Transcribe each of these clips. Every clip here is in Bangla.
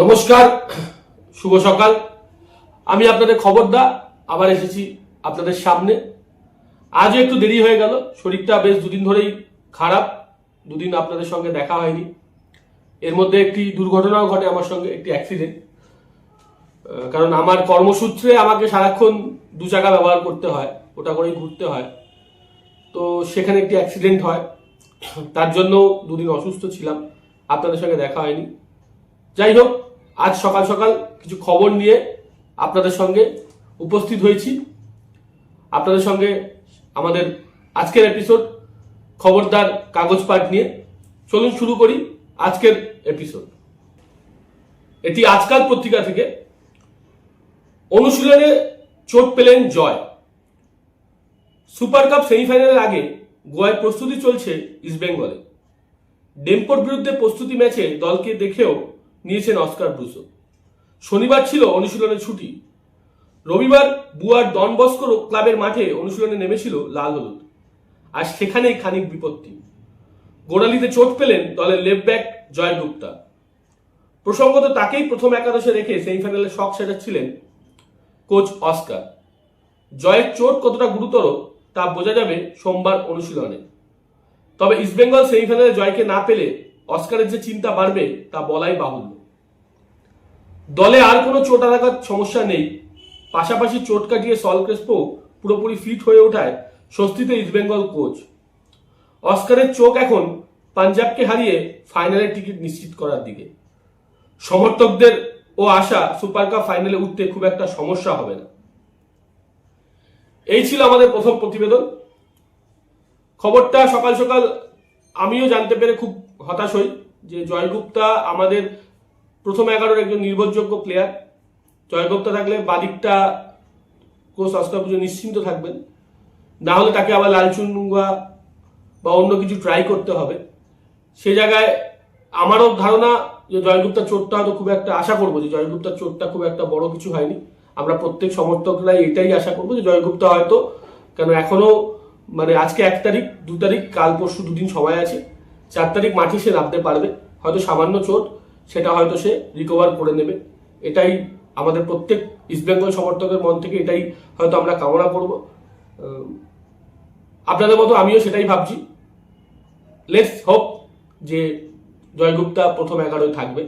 নমস্কার, শুভ সকাল। আমি আপনাদের খবরদা, আবার এসেছি আপনাদের সামনে। আজও একটু দেরি হয়ে গেল, শরীরটা বেশ দুদিন ধরেই খারাপ, দুদিন আপনাদের সঙ্গে দেখা হয়নি। এর মধ্যে একটি দুর্ঘটনাও ঘটে আমার সঙ্গে, একটি অ্যাক্সিডেন্ট কারণ আমার কর্মসূত্রে আমাকে সারাক্ষণ দু চাকা ব্যবহার করতে হয়, ওটা করেই ঘুরতে হয়। তো সেখানে একটি অ্যাক্সিডেন্ট হয়। তার জন্য দুদিন অসুস্থ ছিলাম, আপনাদের সঙ্গে দেখা হয়নি। যাই হোক আজ সকাল সকাল কিছু খবর নিয়ে আপনাদের সঙ্গে উপস্থিত হয়েছি। আপনাদের সঙ্গে আমাদের আজকের এপিসোড খবরদার কাগজ পাঠ নিয়ে। চলুন শুরু করি আজকের এপিসোড এটি আজকাল পত্রিকা থেকে। অনুশীলনে চোট পেলেন জয়। সুপার কাপ সেমিফাইনালের আগে গোয়ায় প্রস্তুতি চলছে ইস্টবেঙ্গলে। ডেম্পোর বিরুদ্ধে প্রস্তুতি ম্যাচে দলকে দেখেও নিয়েছেন অস্কার ব্রুসো। শনিবার ছিল অনুশীলনের ছুটি। রবিবার বুয়ার ডনবস্কো ক্লাবের মাঠে অনুশীলনে নেমেছিল লাল হলুদ। আর সেখানেই খানিক বিপত্তি। গোড়ালিতে চোট পেলেন দলের লেফট ব্যাক জয় গুপ্তা। প্রসঙ্গত তাকেই প্রথম একাদশে রেখে সেমিফাইনালে শখ সেটাচ্ছিলেন কোচ অস্কার। জয়ের চোট কতটা গুরুতর তা বোঝা যাবে সোমবার অনুশীলনে। তবে ইস্টবেঙ্গল সেমিফাইনালে জয়কে না পেলে অস্কারের যে চিন্তা বাড়বে তা বলাই বাহুল্য। দলে আর কোনো চোট আঘাত সমস্যা নেই। পাশাপাশি চোট কাটিয়ে সল ক্রেসপো পুরোপুরি ফিট হয়ে ওঠায় স্বস্তিতে ইস্টবেঙ্গল কোচ। অস্কারের চোখ এখন পাঞ্জাবকে হারিয়ে ফাইনালের টিকিট নিশ্চিত করার দিকে। সমর্থকদের ও আশা সুপার কাপ ফাইনালে উঠতে খুব একটা সমস্যা হবে না। এই ছিল আমাদের প্রথম প্রতিবেদন। খবরটা সকাল সকাল আমিও জানতে পেরে খুব হতাশ হই যে জয়গুপ্তা আমাদের প্রথম এগারোর একজন নির্ভরযোগ্য প্লেয়ার জয়গুপ্তা থাকলে বাদিকটা কোচ অস্কার পুজো নিশ্চিন্ত থাকবেন। না হলে তাকে আবার লালচুনুঙ্গা বা অন্য কিছু ট্রাই করতে হবে। সে জায়গায় আমারও ধারণা যে জয়গুপ্তার চোটটা হয়তো খুব একটা আশা করব যে জয়গুপ্তার চোটটা খুব একটা বড় কিছু হয়নি। আমরা প্রত্যেক সমর্থকরাই এটাই আশা করব যে জয়গুপ্তা হয়তো কেন এখনও মানে আজকে এক তারিখ, দু তারিখ, কাল পরশু দুদিন সময় আছে। চার তারিখ মাঠে সে নামতে পারবে। হয়তো সামান্য চোট। সেটা হয়তো সে রিকভার করে নেবে। এটাই আমাদের প্রত্যেক ইস্টবেঙ্গল সমর্থকের মন থেকে এটাই হয়তো আমরা কামনা করব। আপনাদের মতো আমিও সেটাই ভাবছি। লেটস হোপ যে জয়গুপ্তা প্রথম এগারোয় থাকবে।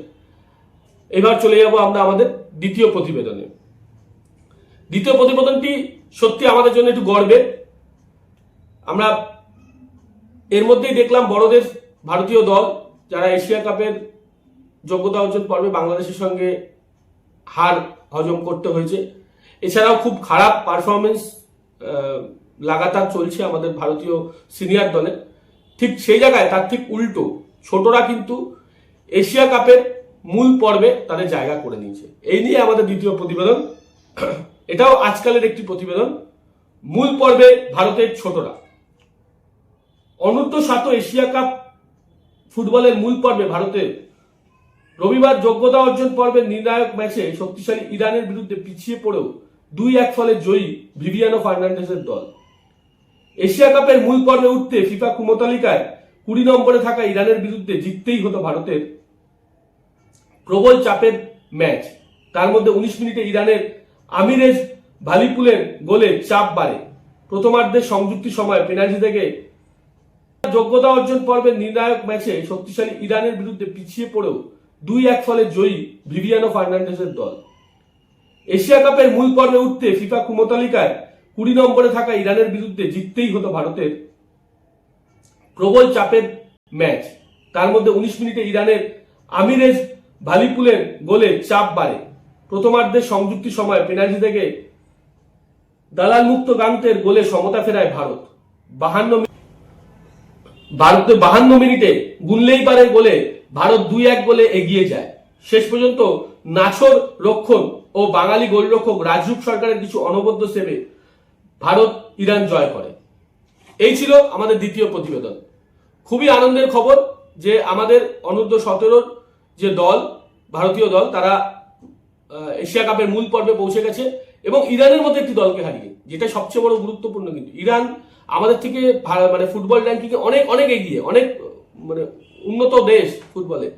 এবার চলে যাব আমরা আমাদের দ্বিতীয় প্রতিবেদনে। দ্বিতীয় প্রতিবেদনটি সত্যি আমাদের জন্য একটু গর্বের আমরা এর মধ্যেই দেখলাম বড়দের ভারতীয় দল, যারা এশিয়া কাপের যোগ্যতা অর্জন পর্বে বাংলাদেশের সঙ্গে হার হজম করতে হয়েছে। এছাড়াও খুব খারাপ পারফরমেন্স লাগাতার চলছে আমাদের ভারতীয় সিনিয়র দলে। ঠিক সেই জায়গায়, তার ঠিক উল্টো, ছোটরা কিন্তু এশিয়া কাপের মূল পর্বে তাদের জায়গা করে নিয়েছে। এই নিয়ে আমাদের দ্বিতীয় প্রতিবেদন। এটাও আজকালের একটি প্রতিবেদন। মূল পর্বে ভারতের ছোটরা। অনূর্ধ্ব সাত এশিয়া কাপ ফুটবলের মূল পর্বে ভারতের রবিবার যোগ্যতা অর্জন পর্বের নির্ণায়ক ম্যাচে শক্তিশালী ইরানের বিরুদ্ধে পিছিয়ে পড়েও দুই এক ফলে জয়ী ভিভিয়ানো ফার্নান্ডেসের দল। এশিয়া কাপের মূল পর্বে উঠতে ফিফা কুমতালিকায় কুড়ি নম্বরে থাকা ইরানের বিরুদ্ধে জিততেই হতো ভারতের প্রবল চাপের ম্যাচ। তার মধ্যে উনিশ মিনিটে ইরানের আমিরেজ ভালিপুলের গোলে চাপ বাড়ে। প্রথমার্ধের সংযুক্তি সময় পেনাল্টি থেকে যোগ্যতা অর্জন পর্বের নির্ণায়ক ম্যাচে শক্তিশালী ইরানের বিরুদ্ধে পিছিয়ে পড়েও দুই এক ফলে জয়ী ভিভিয়ানো ফার্নান্ডেসের দল। এশিয়া কাপের মূল পর্বে উঠতে ফিফা কুমতালিকায় কুড়ি নম্বরে থাকা ইরানের বিরুদ্ধে জিততেই হতো ভারতের প্রবল চাপের ম্যাচ। তার মধ্যে উনিশ মিনিটে ইরানের আমিরেজ ভালিপুলের গোলে চাপ বাড়ে। প্রথমার্ধের সংযুক্তি সময় পেনাল্টি থেকে দালাল মুক্ত গান্তের গোলে সমতা ফেরায় ভারত। বাহান্ন ভারতে বাহান্ন মিনিটে গুনলেই পারে গোলে ভারত দুই এক গোলে এগিয়ে যায়। শেষ পর্যন্ত নাছর রক্ষণ ও বাঙালি গোলরক্ষক রাজরূপ সরকারের কিছু অনবদ্য সেবে ভারত ইরান জয় করে। এই ছিল আমাদের দ্বিতীয় প্রতিবেদন। খুবই আনন্দের খবর যে আমাদের অনূর্ধ্ব সতেরোর যে দল, ভারতীয় দল, তারা এশিয়া কাপের মূল পর্বে পৌঁছে গেছে এবং ইরানের মধ্যে একটি দলকে হারিয়ে, যেটা সবচেয়ে বড় গুরুত্বপূর্ণ কিন্তু। ইরান আমাদের থেকে মানে ফুটবল র্যাঙ্কিংয়ে অনেক অনেক এগিয়ে, অনেক মানে উন্নত দেশ ফুটবলে,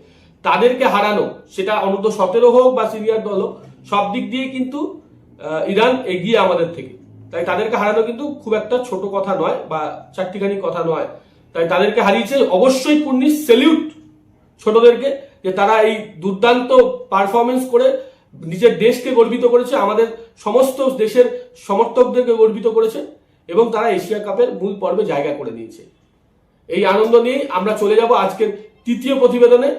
তাদেরকে হারানো, সেটা অনূর্ধ্ব সতেরো হোক বা সিরিয়ার দল হোক, সব দিক দিয়ে কিন্তু ইরান এগিয়ে আমাদের থেকে। তাই তাদেরকে হারানো কিন্তু খুব একটা ছোট কথা নয় বা চারটিখানি কথা নয়। তাই তাদেরকে হারিয়েছে অবশ্যই পূর্ণিশ সেলিউট ছোটদেরকে, যে তারা এই দুর্দান্ত পারফরমেন্স করে নিজের দেশকে গর্বিত করেছে, আমাদের সমস্ত দেশের সমর্থকদেরকে গর্বিত করেছে, এবং তারা এশিয়া কাপের মূল পর্বে জায়গা করে নিয়েছে এই আনন্দ নিয়ে আমরা চলে যাব আজকের তৃতীয় প্রতিবেদনে।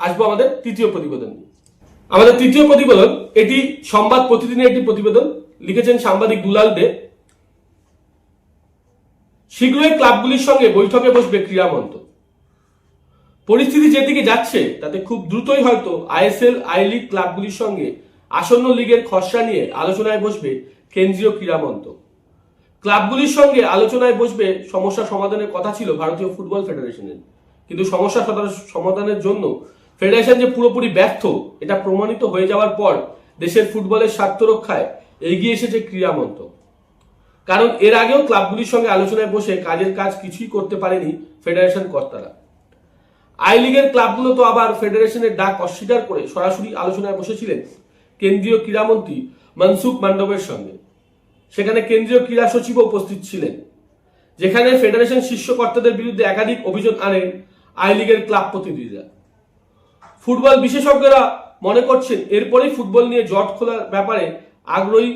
আসব আমাদের তৃতীয় প্রতিবেদন আমাদের তৃতীয় প্রতিবেদন, এটি সংবাদ প্রতিদিনের একটি প্রতিবেদন, লিখেছেন সাংবাদিক দুলাল দে। শীঘ্রই ক্লাবগুলির সঙ্গে বৈঠকে বসবে ক্রীড়া ক্রীড়ামন্ত্র পরিস্থিতি যেদিকে যাচ্ছে, তাতে খুব দ্রুতই হয়তো আইএসএল, আই লিগ ক্লাবগুলির সঙ্গে আসন্ন লীগের খসড়া নিয়ে আলোচনায় বসবে কেন্দ্রীয় ক্রীড়া মন্ত্রক। ক্লাবগুলির সঙ্গে আলোচনায় বসবে সমস্যা সমাধানের কথা ছিল ভারতীয় ফুটবল ফেডারেশনের। কিন্তু সমস্যা সমাধানের জন্য ফেডারেশন যে পুরোপুরি ব্যর্থ, এটা প্রমাণিত হয়ে যাওয়ার পর দেশের ফুটবলের স্বার্থ রক্ষায় এগিয়ে এসেছে ক্রীড়া মন্ত্রক। কারণ এর আগেও ক্লাবগুলির সঙ্গে আলোচনায় বসে কাজের কাজ কিছুই করতে পারেনি ফেডারেশন কর্তারা। আই লিগের ক্লাবগুলো তো আবার ফেডারেশনের ডাক অস্বীকার করে সরাসরি আলোচনায় বসেছিলেন কেন্দ্রীয় ক্রীড়ামন্ত্রী মনসুখ মান্ডবের সঙ্গে। সেখানে কেন্দ্রীয় ক্রীড়া সচিবও উপস্থিত ছিলেন, যেখানে ফেডারেশন শীর্ষ কর্তাদের বিরুদ্ধে একাধিক অভিযোগ আনেন আই লিগের ক্লাব প্রতিনিধিরা। ফুটবল বিশেষজ্ঞরা মনে করছেন এরপরেই ফুটবল নিয়ে জট খোলার ব্যাপারে আগ্রহী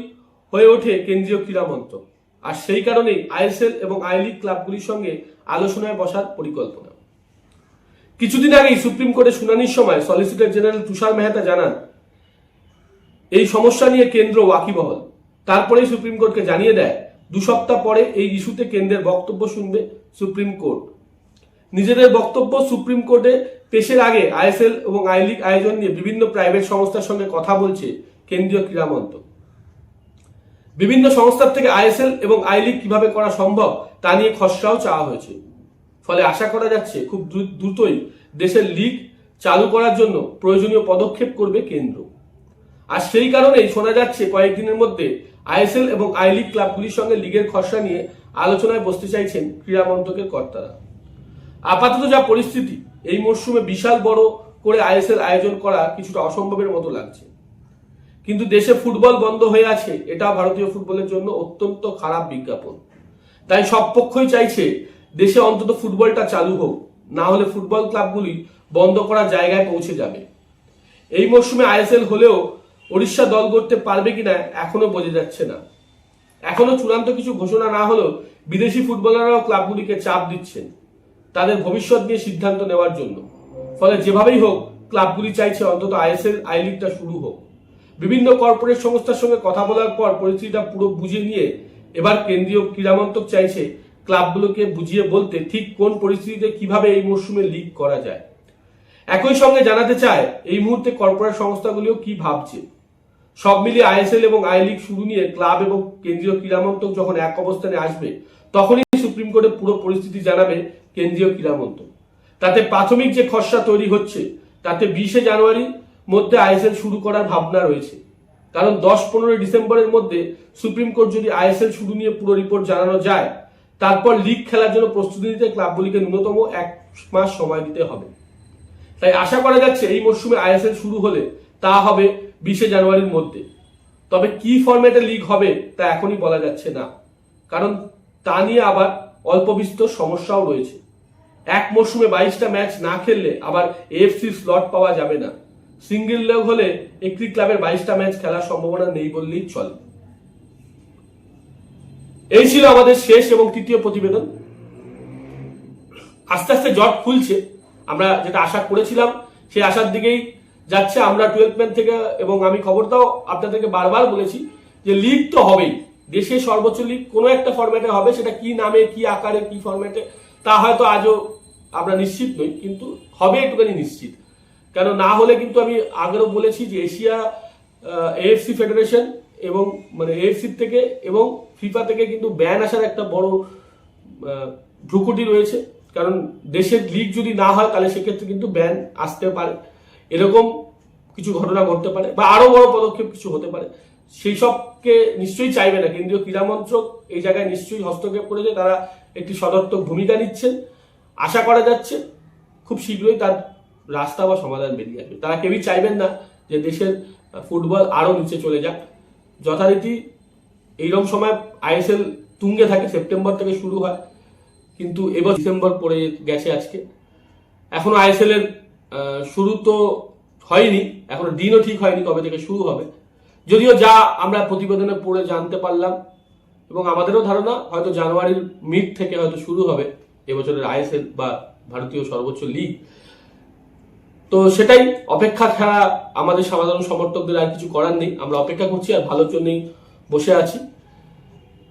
হয়ে ওঠে কেন্দ্রীয় ক্রীড়া মন্ত্রক আর সেই কারণেই আইএসএল এবং আই লিগ ক্লাবগুলির সঙ্গে আলোচনায় বসার পরিকল্পনা। কিছুদিন আগেই সুপ্রিম কোর্টে শুনানির সময় সলিসিটর জেনারেল তুষার মেহতা জানান, এই সমস্যা নিয়ে কেন্দ্র ওয়াকিবহল। তারপরেই সুপ্রিম কোর্টকে জানিয়ে দেয়, দু সপ্তাহ পরে এই ইস্যুতে কেন্দ্রের বক্তব্য শুনবে সুপ্রিম কোর্ট। নিজেদের বক্তব্য সুপ্রিম কোর্টে পেশের আগে আইএসএল এবং আই লিগ আয়োজন নিয়ে বিভিন্ন প্রাইভেট সংস্থার সঙ্গে কথা বলছে কেন্দ্রীয় ক্রীড়া মন্ত্রক। বিভিন্ন সংস্থার থেকে আইএসএল এবং আই লিগ কীভাবে করা সম্ভব তা নিয়ে খসড়াও চাওয়া হয়েছে। ফলে আশা করা যাচ্ছে খুব দ্রু- দ্রুতই দেশের লিগ চালু করার জন্য প্রয়োজনীয় পদক্ষেপ করবে কেন্দ্র। আর সেই কারণেই শোনা যাচ্ছে কয়েকদিনের মধ্যে আইএসএল এবং আই লিগ ক্লাবগুলির সঙ্গে লিগের খসড়া নিয়ে আলোচনায় বসতে চাইছেন ক্রীড়া মন্ত্রকের কর্তারা। আপাতত যা পরিস্থিতি, এই মরশুমে বিশাল বড় করে আইএসএল আয়োজন করা কিছুটা অসম্ভবের মতো লাগছে। কিন্তু দেশে ফুটবল বন্ধ হয়ে আছে, এটা ভারতীয় ফুটবলের জন্য অত্যন্ত খারাপ বিজ্ঞাপন। তাই সব পক্ষই চাইছে দেশে অন্তত ফুটবলটা চালু হোক, না হলে ফুটবল ক্লাবগুলি বন্ধ করার জায়গায় পৌঁছে যাবে। এই মরশুমে আইএসএল হলেও ওড়িশা দল করতে পারবে কিনা এখনও বোঝা যাচ্ছে না। এখনও চূড়ান্ত কিছু ঘোষণা না হলেও বিদেশি ফুটবলাররাও ক্লাবগুলিকে চাপ দিচ্ছেন তাদের ভবিষ্যৎ নিয়ে সিদ্ধান্ত নেওয়ার জন্য। ফলে যেভাবেই হোক, ক্লাবগুলি চাইছে অন্তত আইএসএল, আই লিগটা শুরু হোক। বিভিন্ন কর্পোরেট সংস্থার সঙ্গে কথা বলার পর পরিস্থিতিটা পুরো বুঝে নিয়ে এবার কেন্দ্রীয় ক্রীড়ামন্ত্রক চাইছে ক্লাবগুলোকে বুঝিয়ে বলতে ঠিক কোন পরিস্থিতিতে কীভাবে এই মরশুমে লিগ করা যায়। একই সঙ্গে জানাতে চায় এই মুহূর্তে কর্পোরেট সংস্থাগুলিও কি ভাবছে। সব মিলিয়ে আইএসএল এবং আই লিগ শুরু নিয়ে ক্লাব এবং কেন্দ্রীয় ক্রীড়ামন্ত্রক যখন এক অবস্থানে আসবে, তখনই সুপ্রিম কোর্টে পুরো পরিস্থিতি জানাবে কেন্দ্রীয় ক্রীড়ামন্ত্রক। তাতে প্রাথমিক যে খসড়া তৈরি হচ্ছে, তাতে বিশে জানুয়ারির মধ্যে আইএসএল শুরু করার ভাবনা রয়েছে। কারণ দশ পনেরোই ডিসেম্বরের মধ্যে সুপ্রিম কোর্ট যদি আইএসএল শুরু নিয়ে পুরো রিপোর্ট জানানো যায়, তারপর লিগ খেলার জন্য প্রস্তুতি নিতে ক্লাবগুলিকে ন্যূনতম এক মাস সময় দিতে হবে। তাই আশা করা যাচ্ছে এই মরশুমে আইএসএল শুরু হলে তা হবে বিশে জানুয়ারির মধ্যে। তবে কি ফরম্যাটে লিগ হবে তা এখনই বলা যাচ্ছে না। কারণ তা নিয়ে আবার অল্প বিস্তর সমস্যাও রয়েছে। এক মরশুমে বাইশটা ম্যাচ না খেললে আবার এএফসি স্লট পাওয়া যাবে না। সিঙ্গেল লেগ হলে একটি ক্লাবের বাইশটা ম্যাচ খেলার সম্ভাবনা নেই বললেই চলে। এই ছিল আমাদের শেষ এবং তৃতীয় প্রতিবেদন। আস্তে আস্তে জট খুলছে। আমরা যেটা আশা করেছিলাম, সেই আশার দিকেই যাচ্ছে আমরা টুয়েলভ ম্যান থেকে এবং আমি খবরটাও আপনাদেরকে বারবার বলেছি যে লিগ তো হবেই। দেশের সর্বোচ্চ লিগ কোনো একটা ফরম্যাটে হবে, সেটা কি নামে, কি আকারে, কি ফরম্যাটে তা হয়তো আজও আমরা নিশ্চিত নই, কিন্তু হবে একটুখানি নিশ্চিত। কেন না হলে কিন্তু আমি আগেও বলেছি যে এশিয়া এএফসি ফেডারেশন এবং মানে এএফসি থেকে এবং ফিফা থেকে কিন্তু ব্যান আসার একটা বড় ভ্রুকুটি রয়েছে। কারণ দেশের লিগ যদি না হয়, তাহলে সেক্ষেত্রে কিন্তু ব্যান আসতে পারে। এরকম কিছু ঘটনা ঘটতে পারে, বা আরও বড় পদক্ষেপ কিছু হতে পারে, সেই সবকে নিশ্চয়ই চাইবে না। কেন্দ্রীয় ক্রীড়া মন্ত্রক এই জায়গায় নিশ্চয়ই হস্তক্ষেপ করেছে, তারা একটি সদর্থক ভূমিকা নিচ্ছেন। আশা করা যাচ্ছে খুব শীঘ্রই তার রাস্তা বা সমাধান বেরিয়ে আসবে। তারা কেউই চাইবেন না যে দেশের ফুটবল আরও নিচে চলে যাক। যথারীতি এইরকম সময় আইএসএল তুঙ্গে থাকে, সেপ্টেম্বর থেকে শুরু হয়, কিন্তু এবার ডিসেম্বর পড়ে গেছে আজকে। এখনও আইএসএল এর শুরু তো হয়নি, এখনও দিনও ঠিক হয়নি কবে থেকে শুরু হবে। যদিও যা আমরা প্রতিবেদনে পড়ে জানতে পারলাম, এবং আমাদেরও ধারণা, হয়তো জানুয়ারির মিড থেকে হয়তো শুরু হবে এবছরের আইএসএল বা ভারতীয় সর্বোচ্চ লিগ তো সেটাই অপেক্ষা ছাড়া আমাদের সাধারণ সমর্থকদের আর কিছু করার নেই। আমরা অপেক্ষা করছি আর ভালোর জন্যই বসে আছি।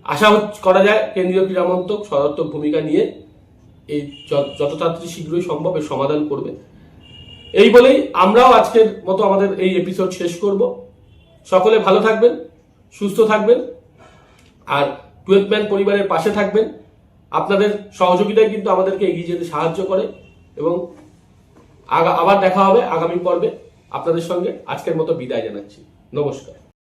আশা করা যায় কেন্দ্রীয় ক্রীড়া মন্ত্রক সদর্থক ভূমিকা নিয়ে এই যত তাড়াতাড়ি শীঘ্রই সম্ভব সমাধান করবে। এই বলেই আমরাও আজকের মতো আমাদের এই এপিসোড শেষ করব। সকলে ভালো থাকবেন, সুস্থ থাকবেন, আর টুয়েলভ ম্যান পরিবারের পাশে থাকবেন। আপনাদের সহযোগিতায় কিন্তু আমাদেরকে এগিয়ে যেতে সাহায্য করে এবং আবার দেখা হবে আগামী পর্বে আপনাদের সঙ্গে। আজকের মতো বিদায় জানাচ্ছি। নমস্কার।